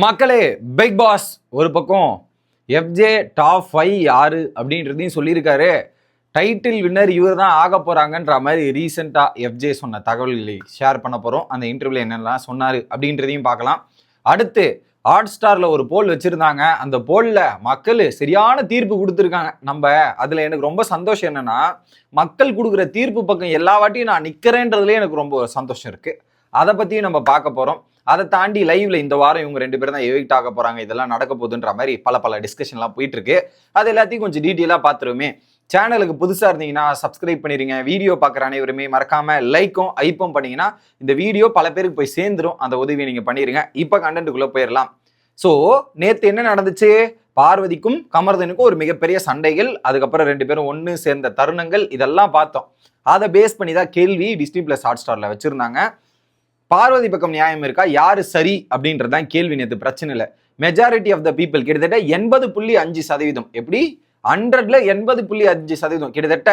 மக்களே big pass ஒரு பக்கம் எஃப்ஜே டாப் ஃபைவ் யாரு அப்படின்றதையும் சொல்லியிருக்காரு. டைட்டில் வின்னர் இவர் தான் ஆக போகிறாங்கன்ற மாதிரி ரீசெண்டாக எஃப்ஜே சொன்ன தகவல்களை ஷேர் பண்ண போகிறோம் அந்த இன்டர்வியூல என்னெல்லாம் சொன்னார் அப்படின்றதையும் பார்க்கலாம். அடுத்து ஹாட் ஸ்டாரில் ஒரு போல் வச்சுருந்தாங்க. அந்த போலில் மக்கள் சரியான தீர்ப்பு கொடுத்துருக்காங்க. நம்ம அதில் எனக்கு ரொம்ப சந்தோஷம் என்னென்னா மக்கள் கொடுக்குற தீர்ப்பு பக்கம் எல்லா வாட்டியும் நான் நிற்கிறேன்றதுலேயே எனக்கு ரொம்ப சந்தோஷம் இருக்குது அதை பற்றியும் நம்ம பார்க்க போகிறோம் அதை தாண்டி லைவ்ல இந்த வாரம் இவங்க ரெண்டு பேரும் தான் எவிக்ட் ஆக போறாங்க. இதெல்லாம் நடக்க போகுதுன்ற மாதிரி பல பல டிஸ்கஷன்லாம் போயிட்டு இருக்கு. அது எல்லாத்தையும் கொஞ்சம் டீட்டெயிலாக பார்த்துருமே. சேனலுக்கு புதுசாக இருந்தீங்கன்னா சப்ஸ்கிரைப் பண்ணிடுங்க வீடியோ பார்க்குற அனைவருமே மறக்காமல் லைக்கும் ஐப்பும் பண்ணிங்கன்னா இந்த வீடியோ பல பேருக்கு போய் சேர்ந்துரும். அந்த உதவியை நீங்கள் பண்ணிடுங்க இப்போ கண்டென்ட்டுக்குள்ளே போயிடலாம் ஸோ நேற்று என்ன நடந்துச்சு? பார்வதிக்கும் கமர்தனுக்கும் ஒரு மிகப்பெரிய சண்டைகள். அதுக்கப்புறம் ரெண்டு பேரும் ஒன்று சேர்ந்த தருணங்கள். இதெல்லாம் பார்த்தோம். அதை பேஸ் பண்ணி தான் கேள்வி டிஸ்னி பிளஸ் ஹாட் ஸ்டாரில் வச்சுருந்தாங்க. பார்வதி பக்கம் நியாயம் இருக்கா? யாரு சரி? அப்படின்றது தான் கேள்வி நேற்று பிரச்சனை இல்லை மெஜாரிட்டி ஆஃப் த பீப்புள் கிட்டத்தட்ட எண்பது புள்ளி அஞ்சு சதவீதம். எப்படி? ஹண்ட்ரட்ல எண்பது புள்ளி அஞ்சு சதவீதம். கிட்டத்தட்ட.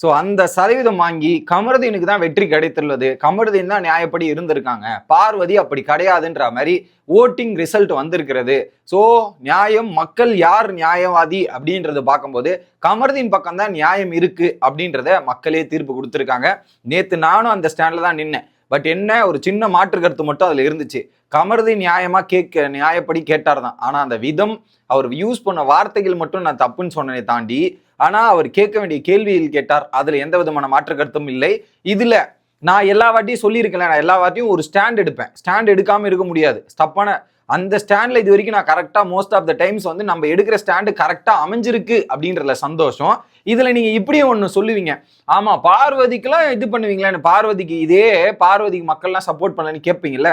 ஸோ அந்த சதவீதம் வாங்கி கமருதீனுக்கு தான் வெற்றி கிடைத்துள்ளது. கமருதீன் தான் நியாயப்படி இருந்திருக்காங்க. பார்வதி அப்படி கிடையாதுன்ற மாதிரி ஓட்டிங் ரிசல்ட் வந்திருக்கிறது. ஸோ நியாயம் மக்கள் யார் நியாயவாதி அப்படின்றத பார்க்கும்போது கமருதீன் பக்கம் தான் நியாயம் இருக்கு அப்படின்றத மக்களே தீர்ப்பு கொடுத்துருக்காங்க. நேற்று நானும் அந்த ஸ்டாண்டில் தான் நின்னேன். பட் என்ன ஒரு சின்ன மாற்று கருத்து மட்டும் அதில் இருந்துச்சு. கமருதி நியாயமாக கேட்க நியாயப்படி கேட்டார் தான். ஆனால் அந்த விதம் அவர் யூஸ் பண்ண வார்த்தைகள் மட்டும் நான் தப்புன்னு சொன்னதை தாண்டி ஆனால் அவர் கேட்க வேண்டிய கேள்வியில் கேட்டார். அதில் எந்த விதமான மாற்று கருத்தும் இல்லை. இதில் நான் எல்லா வாட்டியும் சொல்லியிருக்கேன் நான் எல்லா வாட்டியும் ஒரு ஸ்டாண்ட் எடுப்பேன். ஸ்டாண்ட் எடுக்காமல் இருக்க முடியாது. தப்பான அந்த ஸ்டாண்டில் இது வரைக்கும் நான் கரெக்டாக மோஸ்ட் ஆஃப் த டைம்ஸ் வந்து நம்ம எடுக்கிற ஸ்டாண்டு கரெக்டாக அமைஞ்சிருக்கு அப்படின்றதுல சந்தோஷம். இதில் நீங்கள் இப்படியும் ஒன்று சொல்லுவீங்க. ஆமாம் பார்வதிக்கெலாம் இது பண்ணுவீங்களேன்னு பார்வதிக்கு இதே பார்வதிக்கு மக்கள்லாம் சப்போர்ட் பண்ணலன்னு கேட்பீங்கல்ல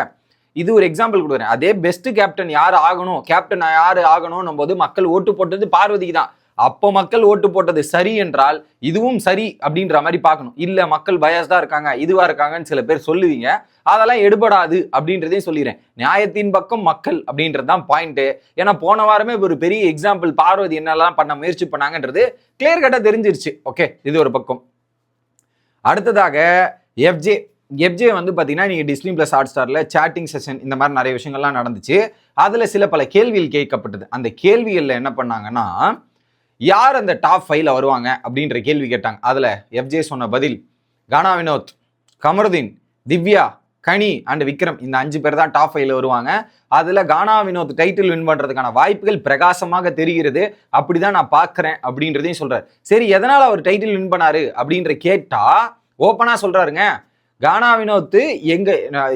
இது ஒரு எக்ஸாம்பிள் கொடுக்குறேன். அதே பெஸ்ட் கேப்டன் யார் ஆகணும்? கேப்டன் யார் ஆகணும் போது மக்கள் ஓட்டு போட்டது பார்வதிக்கு தான் அப்போ மக்கள் ஓட்டு போட்டது சரி என்றால் இதுவும் சரி அப்படின்ற மாதிரி பார்க்கணும். இல்லை மக்கள் பயஸ்டாக இருக்காங்க இதுவாக இருக்காங்கன்னு சில பேர் சொல்லுவீங்க. அதெல்லாம் எடுபடாது அப்படின்றதையும் சொல்லிடுறேன். நியாயத்தின் பக்கம் மக்கள் அப்படின்றது தான் பாயிண்ட்டு ஏன்னா போன வாரமே ஒரு பெரிய எக்ஸாம்பிள் பார்வதி என்னெல்லாம் பண்ண முயற்சி பண்ணாங்கன்றது கிளியர் கட்டாக தெரிஞ்சிருச்சு. ஓகே இது ஒரு பக்கம். அடுத்ததாக எஃப்ஜே எஃப்ஜே வந்து பார்த்தீங்கன்னா நீங்கள் டிஸ்னி ப்ளஸ் ஹாட் ஸ்டாரில் சேட்டிங் செஷன் இந்த மாதிரி நிறைய விஷயங்கள்லாம் நடந்துச்சு. அதில் சில பல கேள்விகள் கேட்கப்பட்டது. அந்த கேள்விகளில் என்ன பண்ணாங்கன்னா யார் அந்த டாப் ஃபைவ்ல வருவாங்க அப்படின்ற கேள்வி கேட்டாங்க. அதில் எஃப்ஜே சொன்ன பதில் கானா வினோத் கமருதீன் திவ்யா கனி அண்ட் விக்ரம் இந்த அஞ்சு பேர் தான் டாப் ஃபைவ்ல வருவாங்க. அதில் கானா வினோத் டைட்டில் வின் பண்ணுறதுக்கான வாய்ப்புகள் பிரகாசமாக தெரிகிறது. அப்படி தான் நான் பார்க்குறேன் அப்படின்றதையும் சொல்கிறார் சரி எதனால் அவர் டைட்டில் வின் பண்ணாரு அப்படின்ற கேட்டால் ஓப்பனாக சொல்கிறாருங்க கானா வினோத்து எங்க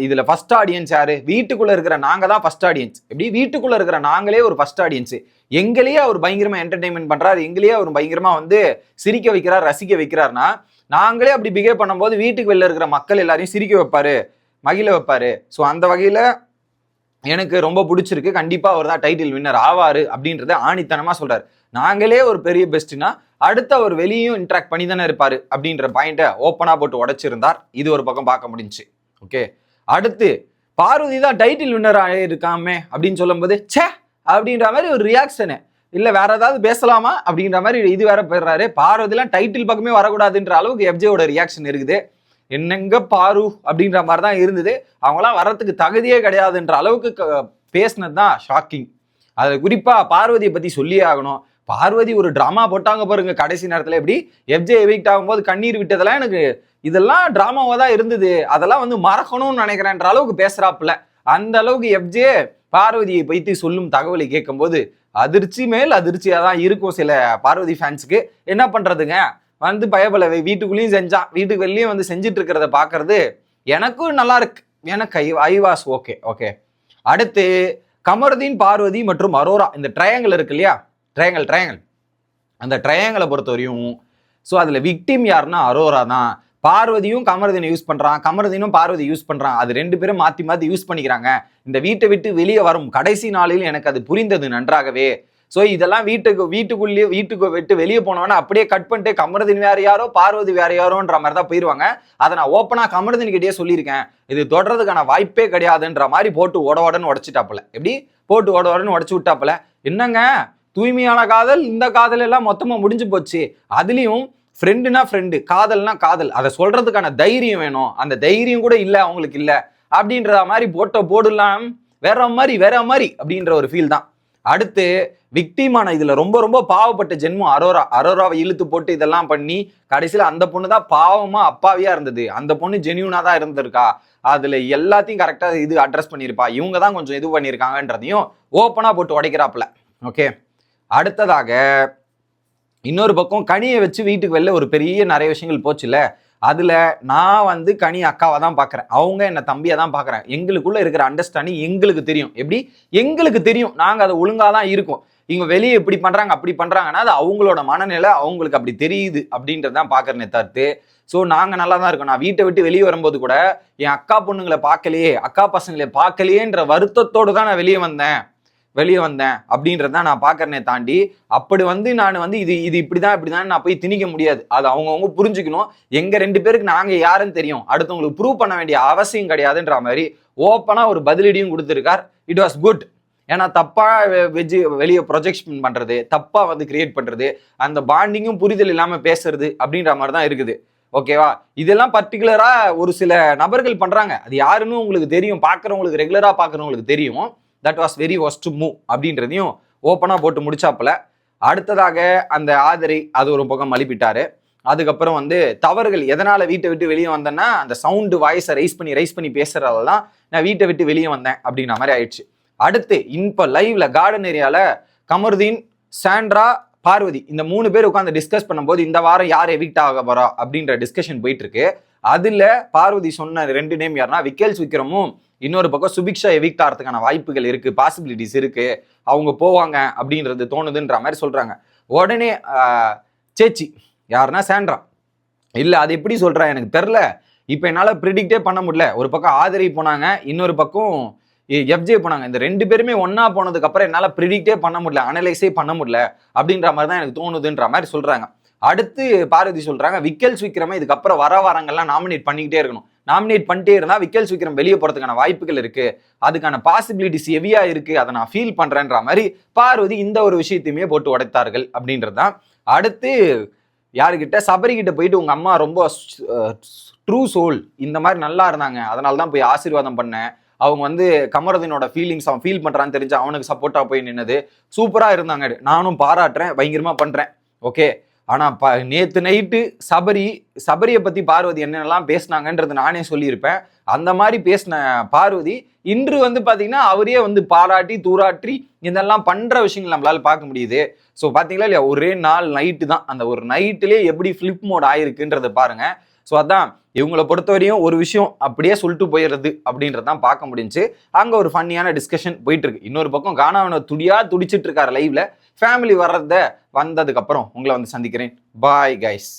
இதுல ஃபர்ஸ்ட் ஆடியன்ஸ் யாரு? வீட்டுக்குள்ள இருக்கிற நாங்க தான் ஃபர்ஸ்ட் ஆடியன்ஸ் எப்படி? வீட்டுக்குள்ள இருக்கிற நாங்களே ஒரு ஃபர்ஸ்ட் ஆடியன்ஸ் எங்களையே அவர் பயங்கரமா என்டர்டைன்மெண்ட் பண்றாரு எங்களையே அவர் பயங்கரமா வந்து சிரிக்க வைக்கிறார் ரசிக்க வைக்கிறார்னா நாங்களே அப்படி பிஹேவ் பண்ணும்போது வீட்டுக்கு வெளில இருக்கிற மக்கள் எல்லாரையும் சிரிக்க வைப்பாரு மகிழ வைப்பாரு. ஸோ அந்த வகையில எனக்கு ரொம்ப பிடிச்சிருக்கு. கண்டிப்பா அவர் தான் டைட்டில் வின்னர் ஆவாரு அப்படின்றத ஆணித்தனமா சொல்றாரு. நாங்களே ஒரு பெரிய பெஸ்ட்னா அடுத்து அவர் வெளியும் இன்ட்ராக்ட் பண்ணி தானே இருப்பாரு அப்படின்ற பாயிண்ட்டை ஓப்பனாக போட்டு உடைச்சிருந்தார். இது ஒரு பக்கம் பார்க்க முடிஞ்சுச்சு. ஓகே அடுத்து பார்வதி தான் டைட்டில் வின்னர் ஆகிருக்காமே அப்படின்னு சொல்லும்போது ச்சே! அப்படின்ற மாதிரி ஒரு ரியாக்ஷனு இல்லை வேற ஏதாவது பேசலாமா? அப்படின்ற மாதிரி இது வேற போயிடுறாரு. பார்வதிலாம் டைட்டில் பக்கமே வரக்கூடாதுன்ற அளவுக்கு எஃப்ஜேவோட ரியாக்ஷன் இருக்குது. என்னங்க பாரு அப்படின்ற மாதிரி தான் இருந்தது. அவங்களாம் வர்றதுக்கு தகுதியே கிடையாதுன்ற அளவுக்கு பேசினது தான் ஷாக்கிங் அதில் குறிப்பாக பார்வதியை பற்றி சொல்லியே ஆகணும். பார்வதி ஒரு ட்ராமா போட்டாங்க பாருங்க கடைசி நேரத்தில் எப்படி? எஃப்ஜே எவிக்ட் ஆகும்போது கண்ணீர் விட்டதெல்லாம் எனக்கு இதெல்லாம் ட்ராமாவாக தான் இருந்தது. அதெல்லாம் வந்து மறக்கணும்னு நினைக்கிறேன்ற அளவுக்கு பேசுகிறாப்புல அந்த அளவுக்கு எஃப்ஜே பார்வதியை பற்றி சொல்லும் தகவலை கேட்கும்போது அதிர்ச்சி மேல் அதிர்ச்சியாக தான் இருக்கும் சில பார்வதி ஃபேன்ஸுக்கு என்ன பண்ணுறதுங்க வந்து பயபல வீட்டுக்குள்ளேயும் செஞ்சான். வீட்டுக்கு வெளியும் வந்து செஞ்சுட்டு இருக்கிறத பார்க்கறது எனக்கும் நல்லா இருக்கு. எனக்கு I I was okay okay அடுத்து கமருதீன் பார்வதி மற்றும் அரோரா. இந்த ட்ரையாங்கிள் இருக்கு இல்லையா? ட்ரையாங்கல் ட்ரையாங்கல் அந்த ட்ரையாங்கலை பொறுத்தவரையும் ஸோ அதில் விக்டிம் யாருன்னா அரோரா தான். பார்வதியும் கமருதீனை யூஸ் பண்ணுறான் கமரதீனும் பார்வதி யூஸ் பண்ணுறான் அது ரெண்டு பேரும் மாற்றி மாற்றி யூஸ் பண்ணிக்கிறாங்க. இந்த வீட்டை விட்டு வெளியே வரும் கடைசி நாளில் எனக்கு அது புரிந்தது நன்றாகவே. ஸோ இதெல்லாம் வீட்டுக்கு வீட்டுக்குள்ளேயே வீட்டுக்கு விட்டு வெளியே போனோன்னா அப்படியே கட் பண்ணிட்டு கமருதீன் வேற யாரோ பார்வதி வேற யாரோன்ற மாதிரி தான் போயிடுவாங்க அதை நான் ஓப்பனாக கமருதீன் சொல்லியிருக்கேன். இது தொடர்றதுக்கான வாய்ப்பே கிடையாதுன்ற மாதிரி போட்டு ஓட உடன்னு உடச்சிட்டாப்புல. எப்படி? போட்டு ஓட உடன்னு உடச்சி விட்டாப்புல. என்னங்க? தூய்மையான காதல் இந்த காதல் எல்லாம் மொத்தமாக முடிஞ்சு போச்சு. அதுலேயும் ஃப்ரெண்டுனா ஃப்ரெண்டு காதல்னா காதல். அதை சொல்றதுக்கான தைரியம் வேணும். அந்த தைரியம் கூட இல்லை அவங்களுக்கு இல்லை. அப்படின்ற மாதிரி போட்ட போடலாம் வேற மாதிரி வேற மாதிரி அப்படின்ற ஒரு ஃபீல் தான். அடுத்து விக்டிமான இதுல ரொம்ப ரொம்ப பாவப்பட்ட ஜென்மம் அரோரா அரோராவை இழுத்து போட்டு இதெல்லாம் பண்ணி கடைசியில அந்த பொண்ணு தான் பாவமா அப்பாவியா இருந்தது. அந்த பொண்ணு ஜெனியூனா தான் இருந்திருக்கா. அதுல எல்லாத்தையும் கரெக்டா இது அட்ரஸ் பண்ணியிருப்பா. இவங்க தான் கொஞ்சம் இது பண்ணியிருக்காங்கன்றதையும் ஓப்பனா போட்டு உடைக்கிறாப்புல. ஓகே அடுத்ததாக இன்னொரு பக்கம் கனியை வச்சு வீட்டுக்கு வெளில ஒரு பெரிய நிறைய விஷயங்கள் போச்சுல்ல அதில் நான் வந்து கனி அக்காவை தான் பார்க்குறேன் அவங்க என்னை தம்பியை தான் பார்க்குறேன் எங்களுக்குள்ளே இருக்கிற அண்டர்ஸ்டாண்டிங் எங்களுக்கு தெரியும். எப்படி? எங்களுக்கு தெரியும். நாங்கள் அதை ஒழுங்காக தான் இருக்கோம். இவங்க வெளியே இப்படி பண்ணுறாங்க அப்படி பண்ணுறாங்கன்னா அது அவங்களோட மனநிலை அவங்களுக்கு அப்படி தெரியுது அப்படின்றதான் பார்க்குறேனே தவிர்த்து. ஸோ நாங்கள் நல்லா தான் இருக்கோம். நான் வீட்டை விட்டு வெளியே வரும்போது கூட என் அக்கா பொண்ணுங்களை பார்க்கலையே அக்கா பசங்களை பார்க்கலையேன்ற வருத்தத்தோடு தான் நான் வெளியே வந்தேன். வெளியே வந்தேன் அப்படின்றத நான் பார்க்கறனே தாண்டி அப்படி வந்து நான் வந்து இது இது இப்படிதான் இப்படிதான் நான் போய் திணிக்க முடியாது. அது அவங்கவுங்க புரிஞ்சுக்கணும். எங்க ரெண்டு பேருக்கு நாங்க யாருன்னு தெரியும். அடுத்தவங்களுக்கு ப்ரூவ் பண்ண வேண்டிய அவசியம் கிடையாதுன்ற மாதிரி ஓப்பனா ஒரு பதிலடியும் கொடுத்துருக்கார். இட் வாஸ் குட் ஏன்னா தப்பா வெஜ் வெளியே ப்ரொஜெக்ஷன் பண்றது தப்பா வந்து கிரியேட் பண்றது அந்த பாண்டிங்கும் புரிதல் இல்லாம பேசுறது அப்படின்ற மாதிரி தான் இருக்குது. ஓகேவா இதெல்லாம் பர்டிகுலரா ஒரு சில நபர்கள் பண்றாங்க. அது யாருன்னு உங்களுக்கு தெரியும். பார்க்குறவங்களுக்கு ரெகுலரா பார்க்குறவங்களுக்கு தெரியும். That was very worst move அப்படின்றதையும் ஓப்பனாக போட்டு முடிச்சாப்புல. அடுத்ததாக அந்த ஆதரி அது ஒரு பக்கம் மலிப்பிட்டாரு. அதுக்கப்புறம் வந்து தவறுகள் எதனால் வீட்டை விட்டு வெளியே வந்தேன்னா அந்த சவுண்டு வாய்ஸை ரைஸ் பண்ணி ரைஸ் பண்ணி பேசுறதால தான் நான் வீட்டை விட்டு வெளியே வந்தேன் அப்படின்ற மாதிரி ஆயிடுச்சு. அடுத்து இப்போ லைவ்ல கார்டன் ஏரியாவில் கமருதீன் சாண்ட்ரா பார்வதி இந்த மூணு பேர் உட்காந்து டிஸ்கஸ் பண்ணும்போது இந்த வாரம் யார் எவிக்ட் ஆக போறா அப்படின்ற டிஸ்கஷன் போயிட்டு இருக்கு. அதுல பார்வதி சொன்ன ரெண்டு நேம் யாருன்னா விக்கேல்ஸ் விக்ரமும் இன்னொரு பக்கம் சுபிக்ஷா எவிக்ட் ஆகிறதுக்கான வாய்ப்புகள் இருக்குது பாசிபிலிட்டிஸ் இருக்குது அவங்க போவாங்க அப்படின்றது தோணுதுன்ற மாதிரி சொல்கிறாங்க உடனே சேச்சி யாருன்னா சேண்ட்ரா. இல்லை அது எப்படி சொல்கிறா எனக்கு தெரில. இப்போ என்னால் ப்ரிடிக்டே பண்ண முடியல. ஒரு பக்கம் ஆதரி போனாங்க இன்னொரு பக்கம் எஃப்ஜே போனாங்க. இந்த ரெண்டு பேருமே ஒன்றா போனதுக்கப்புறம் என்னால் ப்ரிடிக்டே பண்ண முடியல அனலைஸே பண்ண முடியல அப்படின்ற மாதிரி தான் எனக்கு தோணுதுன்ற மாதிரி சொல்கிறாங்க அடுத்து பார்வதி சொல்கிறாங்க விக்கல்ஸ் விக்ரம இதுக்கப்புறம் வர வாரங்கள்லாம் நாமினேட் பண்ணிக்கிட்டே இருக்கணும். நாமினேட் பண்ணிட்டே இருந்தால் விக்கல்ஸ் விக்ரம் வெளியே போகிறதுக்கான வாய்ப்புகள் இருக்குது அதுக்கான பாசிபிலிட்டிஸ் ஹெவியாக இருக்குது அதை நான் ஃபீல் பண்ணுறேன்ற மாதிரி பார்வதி இந்த ஒரு விஷயத்தையுமே போட்டு உடைத்தார்கள் அப்படின்றது தான் அடுத்து யாருக்கிட்ட சபரி போயிட்டு உங்கள் அம்மா ரொம்ப ட்ரூ சோல் இந்த மாதிரி நல்லா இருந்தாங்க. அதனால தான் போய் ஆசீர்வாதம் பண்ணேன். அவங்க வந்து கமரதனோட ஃபீலிங்ஸ் அவன் ஃபீல் பண்ணுறான்னு தெரிஞ்சு அவனுக்கு சப்போர்ட்டாக போய் நின்னது. சூப்பராக இருந்தாங்க. நானும் பாராட்டுறேன். பயங்கரமாக பண்ணுறேன் ஓகே ஆனால் ப நேற்று நைட்டு சபரி சபரியை பற்றி பார்வதி என்னென்னலாம் பேசினாங்கன்றது நானே சொல்லியிருப்பேன். அந்த மாதிரி பேசின பார்வதி இன்று வந்து பார்த்தீங்கன்னா அவரே வந்து பாராட்டி தூராற்றி இதெல்லாம் பண்ணுற விஷயங்கள் நம்மளால் பார்க்க முடியுது. ஸோ பார்த்தீங்களா இல்லையா? ஒரே நாள் நைட்டு தான். அந்த ஒரு நைட்டுலேயே எப்படி ஃப்ளிப் மோட் ஆயிருக்குன்றதை பாருங்கள் ஸோ அதான் இவங்களை பொறுத்தவரையும் ஒரு விஷயம் அப்படியே சொல்லிட்டு போயிடுறது அப்படின்றதான் பார்க்க முடிஞ்சுச்சு. அங்கே ஒரு ஃபன்னியான டிஸ்கஷன் போயிட்டு இருக்கு இன்னொரு பக்கம் கானாவன துடியா துடிச்சிட்டு இருக்காரு லைவ்ல ஃபேமிலி வர்றத வந்ததுக்கப்புறம் உங்களை வந்து சந்திக்கிறேன். Bye guys